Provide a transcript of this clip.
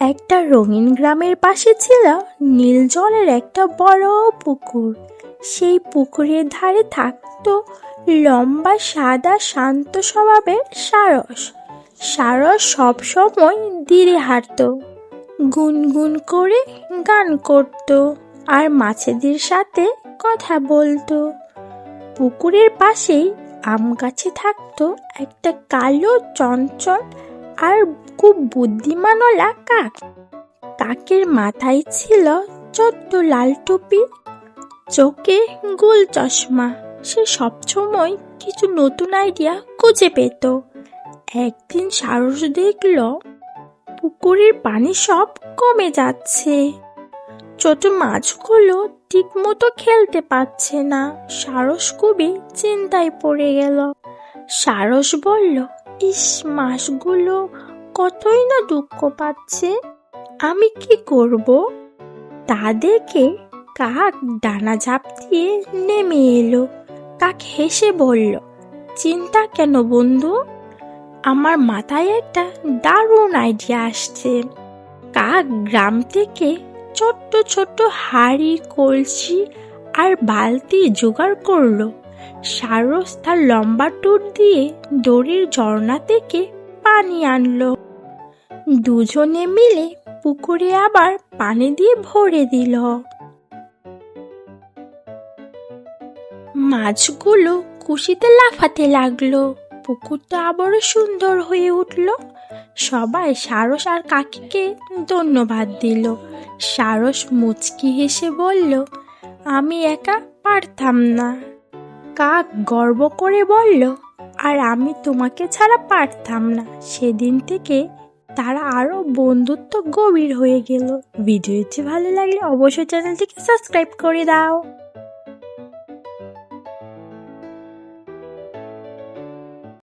একটা রঙিন গ্রামের পাশে ছিল নীল জলের একটা বড় পুকুর। সেই পুকুরের ধারে থাকতো লম্বা, সাদা, শান্ত স্বভাবের সারস। সারস সবসময় ধীরে হাঁটতো, গুনগুন করে গান করত আর মাছেদের সাথে কথা বলতো। পুকুরের পাশেই আম গাছে থাকতো একটা কালো চঞ্চল আর খুব বুদ্ধিমানওয়ালা কাক কাকের মাথায় ছিল ছোট্ট লাল টুপি, চোখে গোল চশমা। সে সবসময় কিছু নতুন আইডিয়া খুঁজে পেত। একদিন সারস দেখল, পুকুরের পানি সব কমে যাচ্ছে। ছোট মাছগুলো ঠিক মতো খেলতে পারছে না। সারস খুবই চিন্তায় পড়ে গেল। সারস বলল ইস মাসগুলো কতই না দুঃখ পাচ্ছে? আমি কি করব? তা দেখে কাক ডানা ঝাঁপ দিয়ে নেমে এলো। কাক হেসে বলল, চিন্তা কেন বন্ধু? আমার মাথায় একটা দারুণ আইডিয়া আসছে। কাক গ্রাম থেকে ছোট্ট ছোট্ট হাড়ি, কলসি আর বালতি জোগাড় করল। সারস তার লম্বা টুট দিয়ে দড়ির ঝর্ণা থেকে পানি আনলো। দুজনে মিলে পুকুরে আবার পানি দিয়ে ভরে দিল। মাছগুলো খুশিতে লাফাতে লাগল। পুকুরটা আবারও সুন্দর হয়ে উঠল। সবাই সারস আর কাকিকে ধন্যবাদ দিল। সারস মুচকি হেসে বলল, আমি একা পারতাম না। কাক গর্ব করে বলল, আর আমি তোমাকে ছাড়া পারতাম না। সেদিন থেকে তারা আরও বন্ধুত্ব গভীর হয়ে গেল। ভিডিওটি ভালো লাগলে অবশ্যই চ্যানেলটিকে সাবস্ক্রাইব করে দাও।